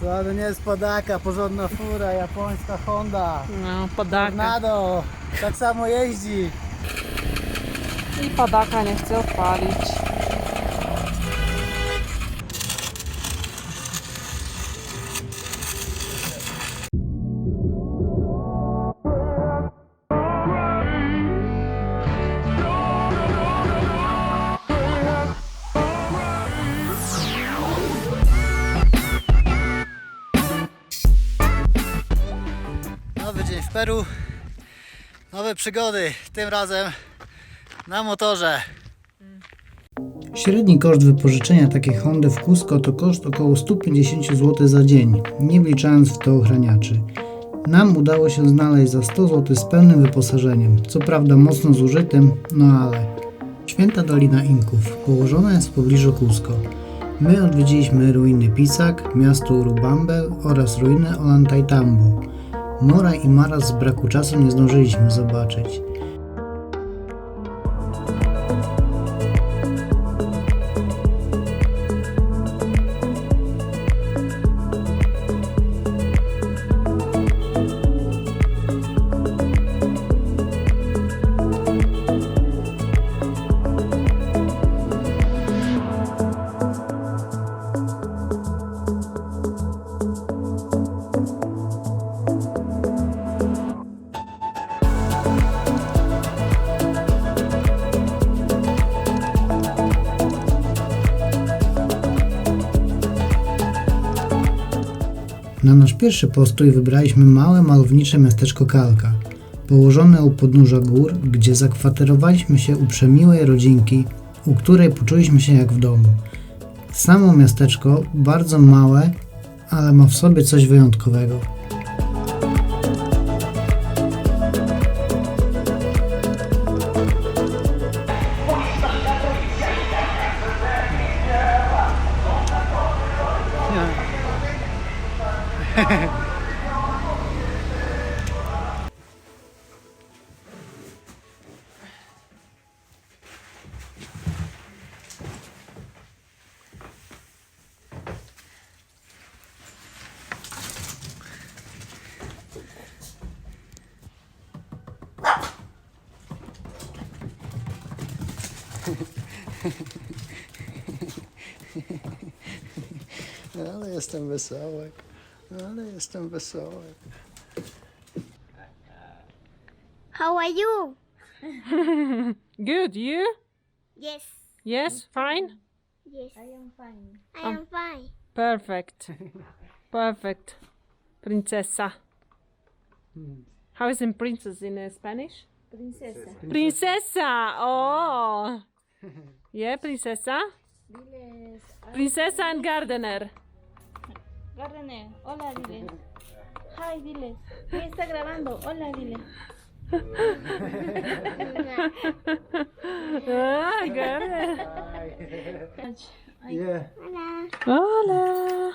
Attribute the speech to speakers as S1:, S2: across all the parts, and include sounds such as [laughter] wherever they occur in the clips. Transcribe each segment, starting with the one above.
S1: Co, to nie jest podaka, porządna fura, japońska Honda.
S2: No, podaka.
S1: Tornado, tak samo jeździ.
S2: I podaka nie chce odpalić.
S1: Peru, nowe przygody, tym razem na motorze. Średni koszt wypożyczenia takiej Hondy w Cusco to koszt około 150 zł za dzień, nie wliczając w to ochraniaczy. Nam udało się znaleźć za 100 zł z pełnym wyposażeniem, co prawda mocno zużytym, no ale. Święta Dolina Inków położona jest w pobliżu Cusco. My odwiedziliśmy ruiny Pisac, miasto Urubambe oraz ruiny Ollantaytambo. Mora i Mara z braku czasu nie zdążyliśmy zobaczyć. Na nasz pierwszy postój wybraliśmy małe, malownicze miasteczko Kalka, położone u podnóża gór, gdzie zakwaterowaliśmy się u przemiłej rodzinki, u której poczuliśmy się jak w domu. Samo miasteczko bardzo małe, ale ma w sobie coś wyjątkowego. Ale jestem wesoły, ale jestem wesoły.
S3: How are you?
S2: Good, you?
S3: Yes.
S2: Yes, fine?
S3: Yes. I am fine. I am fine.
S2: Perfect. Perfect. Princesa. How is in princess in uh, Spanish?
S3: Princesa.
S2: Princesa! Oh! Yeah, princesa?
S3: Diles.
S2: Princesa and gardener.
S3: Hola, diles. Hi, diles. ¿Quién está grabando? Hola, diles.
S2: ah.
S1: Yeah.
S3: Hola.
S2: Hola!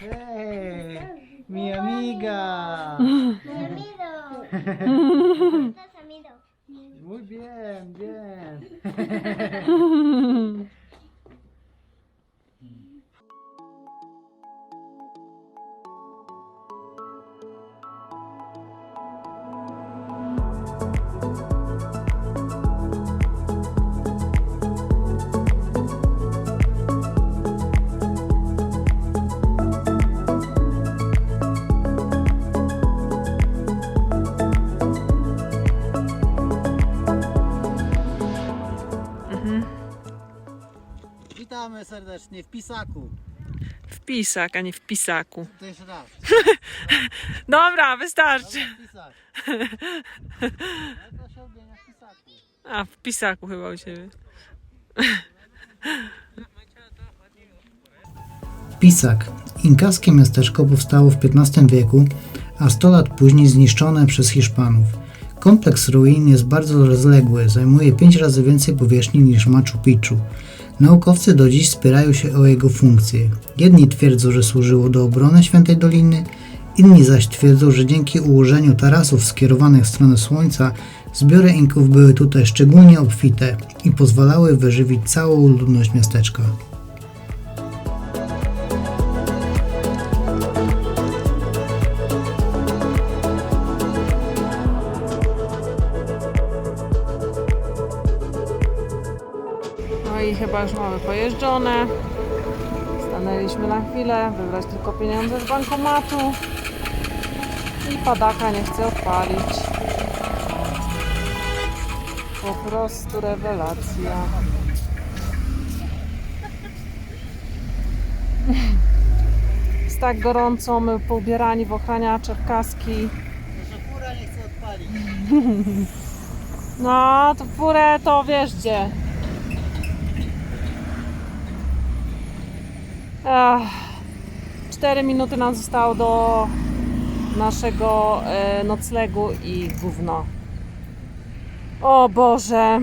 S1: Hey, mi amiga.
S3: Mi amigo. [laughs] ¿Estás amigo?
S1: Muy bien, bien. [laughs] serdecznie w Pisaku.
S2: W pisak, a nie w pisaku.
S1: To jeszcze raz. [laughs]
S2: Dobra, wystarczy.
S1: Pisak. Jak to się odmienia w Pisaku?
S2: A, w pisaku chyba u ciebie.
S1: Pisak. Inkaskie miasteczko powstało w XV wieku, a 100 lat później zniszczone przez Hiszpanów. Kompleks ruin jest bardzo rozległy, zajmuje 5 razy więcej powierzchni niż Machu Picchu. Naukowcy do dziś spierają się o jego funkcję. Jedni twierdzą, że służyło do obrony Świętej Doliny, inni zaś twierdzą, że dzięki ułożeniu tarasów skierowanych w stronę Słońca zbiory Inków były tutaj szczególnie obfite i pozwalały wyżywić całą ludność miasteczka.
S2: Chyba już mamy pojeżdżone. Stanęliśmy na chwilę, wybrać tylko pieniądze z bankomatu. I padaka nie chce odpalić. Po prostu rewelacja. [laughs] Jest tak gorąco, my poubierani w ochraniacze, w kaski.
S4: Fura nie chce odpalić. [laughs]
S2: No, to furę to wiesz gdzie. Ach, 4 minuty nam zostało do naszego e, noclegu i gówno. O Boże.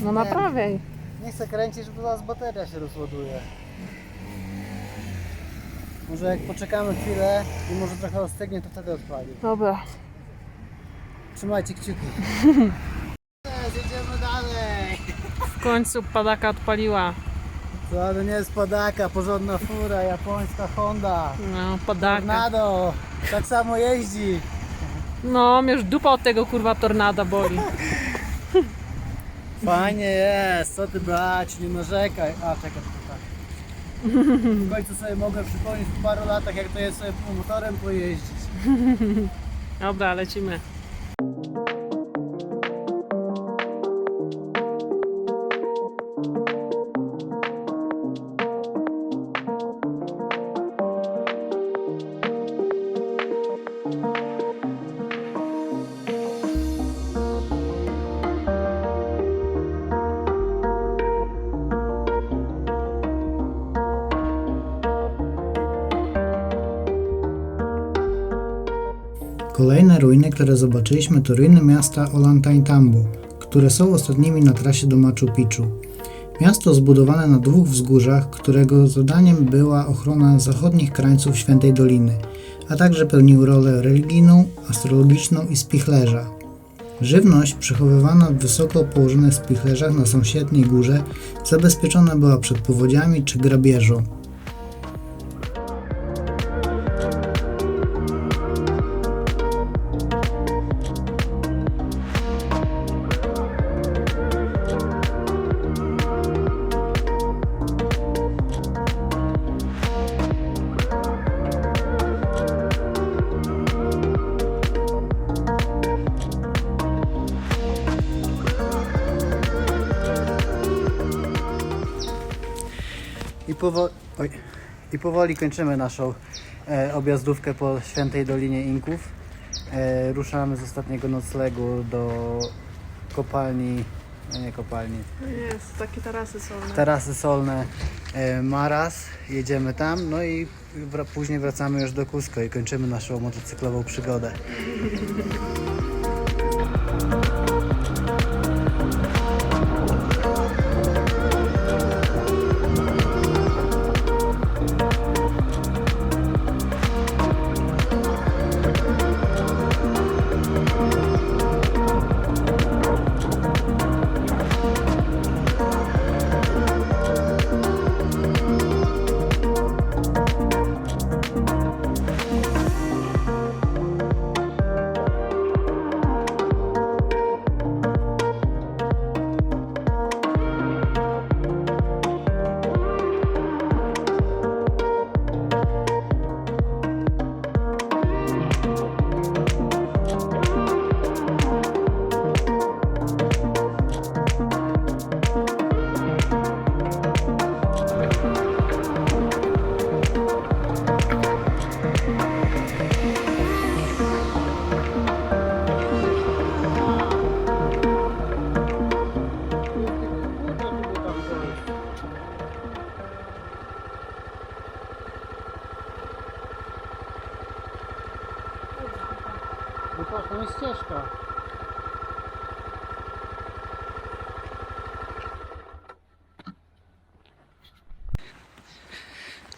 S2: No naprawiaj.
S4: Nie chcę kręcić, bo zaraz bateria się rozładuje. Może jak poczekamy chwilę i może trochę ostygnie, to wtedy odpali.
S2: Dobra.
S4: Trzymajcie kciuki. Jedziemy dalej.
S2: W końcu padaka odpaliła.
S4: To ale nie jest padaka, porządna fura, japońska Honda.
S2: No, padaka.
S4: Tornado, tak samo jeździ.
S2: No, mnie już dupa od tego kurwa tornada boli.
S4: Fajnie jest, co ty brać, nie narzekaj. A, czekaj, tak. W końcu sobie mogę przypomnieć po paru latach, jak to jest sobie motorem pojeździć.
S2: Dobra, lecimy.
S4: Które zobaczyliśmy, to ruiny miasta Ollantaytambo, które są ostatnimi na trasie do Machu Picchu. Miasto zbudowane na dwóch wzgórzach, którego zadaniem była ochrona zachodnich krańców Świętej Doliny, a także pełnił rolę religijną, astrologiczną i spichlerza. Żywność przechowywana w wysoko położonych spichlerzach na sąsiedniej górze zabezpieczona była przed powodziami czy grabieżą. I, powo- oj. I powoli kończymy naszą e, objazdówkę po Świętej Dolinie Inków. E, ruszamy z ostatniego noclegu do kopalni, no nie kopalni,
S2: Jest, takie tarasy są.
S4: tarasy solne e, Maras. Jedziemy tam, no i wra- później wracamy już do Cusco i kończymy naszą motocyklową przygodę.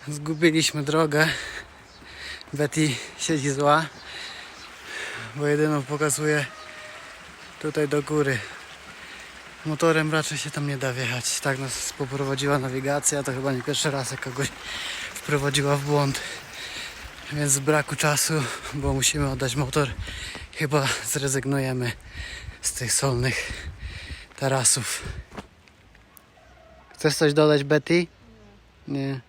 S4: Zgubiliśmy drogę. Betty siedzi zła, bo jedyną pokazuje tutaj do góry. Motorem raczej się tam nie da wjechać. Tak nas poprowadziła nawigacja, to chyba nie pierwszy raz jak kogoś wprowadziła w błąd. Więc z braku czasu, bo musimy oddać motor, chyba zrezygnujemy z tych solnych tarasów. Chcesz coś dodać, Betty? Nie.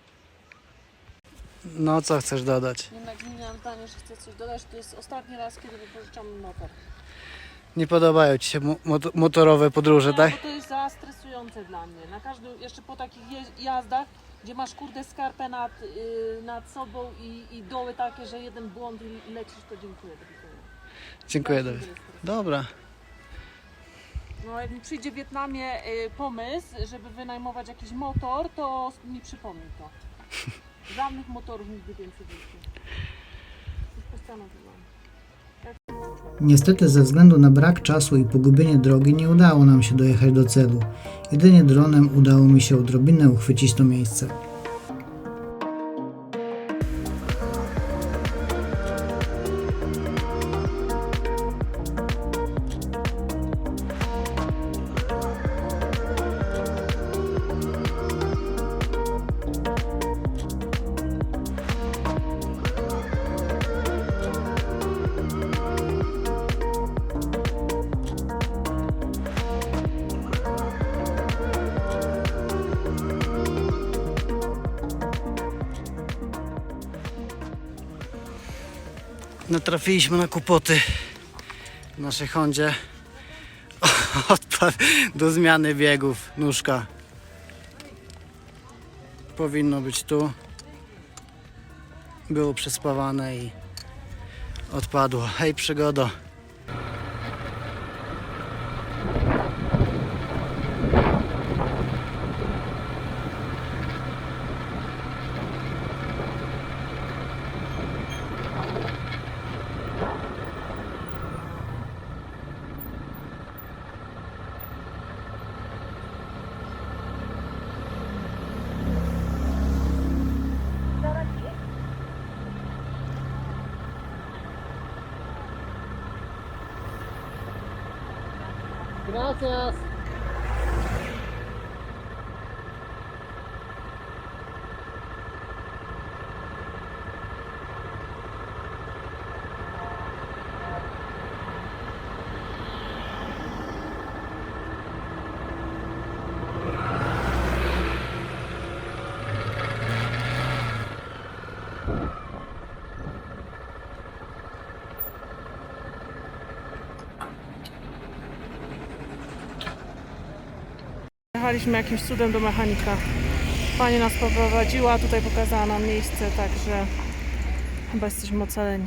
S4: No, co chcesz dodać?
S2: Jednak zmieniłam zdanie, że chcę coś dodać. To jest ostatni raz, kiedy wypożyczam motor.
S4: Nie podobają Ci się mo- mot- motorowe podróże,
S2: Nie,
S4: tak?
S2: bo to jest za stresujące dla mnie. Na każdy, jeszcze po takich jazdach, gdzie masz kurde skarpę nad, yy, nad sobą i, i doły takie, że jeden błąd i lecisz, to dziękuję.
S4: Dziękuję, Dawid. Dobra.
S2: No jak mi przyjdzie w Wietnamie y, pomysł, żeby wynajmować jakiś motor, to mi przypomnij to. [laughs] Żadnych motorów nigdy więcej w postanowiłam.
S4: Niestety ze względu na brak czasu i pogubienie drogi nie udało nam się dojechać do celu. Jedynie dronem udało mi się odrobinę uchwycić to miejsce. Natrafiliśmy na kłopoty w naszej Hondzie. [laughs] Odpadł do zmiany biegów nóżka. Powinno być tu. Było przespawane i odpadło. Hej przygodo. Gracias.
S2: Jechaliśmy jakimś cudem do mechanika. Pani nas poprowadziła, tutaj pokazała nam miejsce, także chyba jesteśmy ocaleni.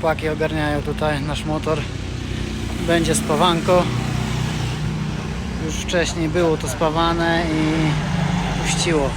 S4: Chłopaki ogarniają tutaj nasz motor. Będzie spawanko. Już wcześniej było to spawane i puściło.